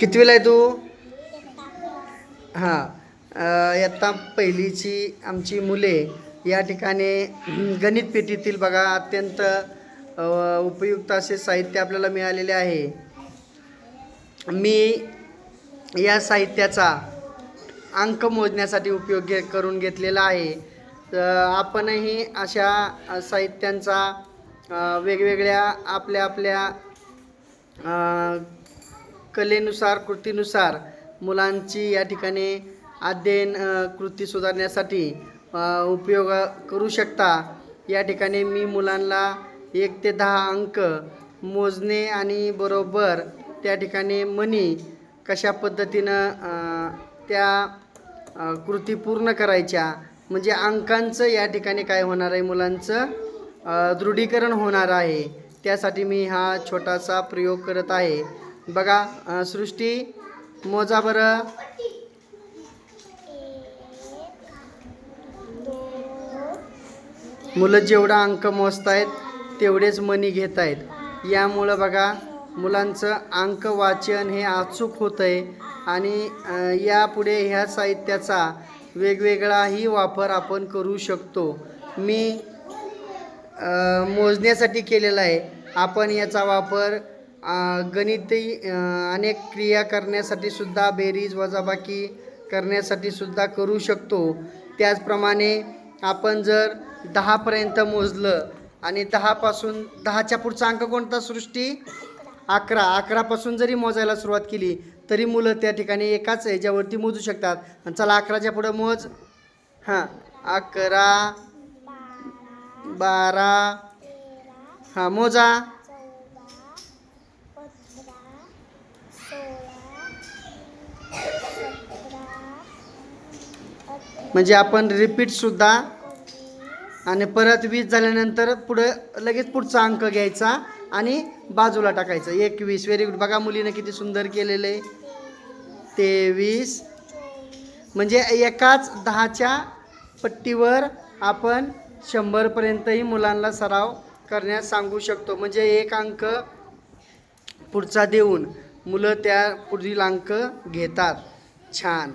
कितवीला आहे तू? हां. अ, इयत्ता पहिलीची आमची मुले या ठिकाणी गणित पेटीतील बघा अत्यंत उपयुक्त असे साहित्य आपल्याला मिळालेले आहे. मी या साहित्याचा अंक मोजण्यासाठी उपयोग घे करून घेतलेला आहे. आपणही अशा साहित्यांचा वेगवेगळ्या आपल्या आपल्या कलेनुसार कृतीनुसार मुलांची या ठिकाणी अध्ययन कृती सुधारण्यासाठी उपयोग करू शकता. या ठिकाणी मी मुलांना एक ते दहा अंक मोजणे आणि बरोबर त्या ठिकाणी मनी कशा पद्धतीनं त्या कृती पूर्ण करायच्या. म्हणजे अंकांचं या ठिकाणी काय होणार आहे मुलांचं दृढीकरण होणार आहे. त्यासाठी मी हा छोटासा प्रयोग करत आहे. बघा सृष्टी मोजा बरं. मुलं जेवढा अंक मोजतायत तेवढेच मनी घेत आहेत यामुळं बघा मुलांचं अंक वाचन हे अचूक होतं आहे आणि यापुढे ह्या साहित्याचा वेगवेगळाही वापर आपण करू शकतो. मी मोजण्यासाठी केलेला आहे. आपण याचा वापर गणिती अनेक क्रिया करण्यासाठी सुद्धा बेरीज वजाबाकी करण्यासाठी सुद्धा करू शकतो. त्याचप्रमाणे आपण जर दहापर्यंत मोजलं आणि दहापासून दहाच्या पुढचा अंक कोणता सृष्टी? अकरा. अकरापासून जरी मोजायला सुरुवात केली तरी मुलं त्या ठिकाणी एकाच ह्याच्यावरती मोजू शकतात. आणि चला अकराच्या पुढं मोज. हां. अकरा बारा. हा मोजा. म्हणजे आपण रिपीटसुद्धा आणि परत वीस झाल्यानंतर पुढं लगेच पुढचा अंक घ्यायचा आणि बाजूला टाकायचा. एकवीस. व्हेरी गुड बघा मुलीनं किती सुंदर केलेलं. आहे तेवीस. म्हणजे एकाच दहाच्या पट्टीवर आपण शंभरपर्यंतही मुलांना सराव करण्यास सांगू शकतो. म्हणजे एक अंक पुढचा देऊन मुलं त्या पुढील अंक घेतात. छान.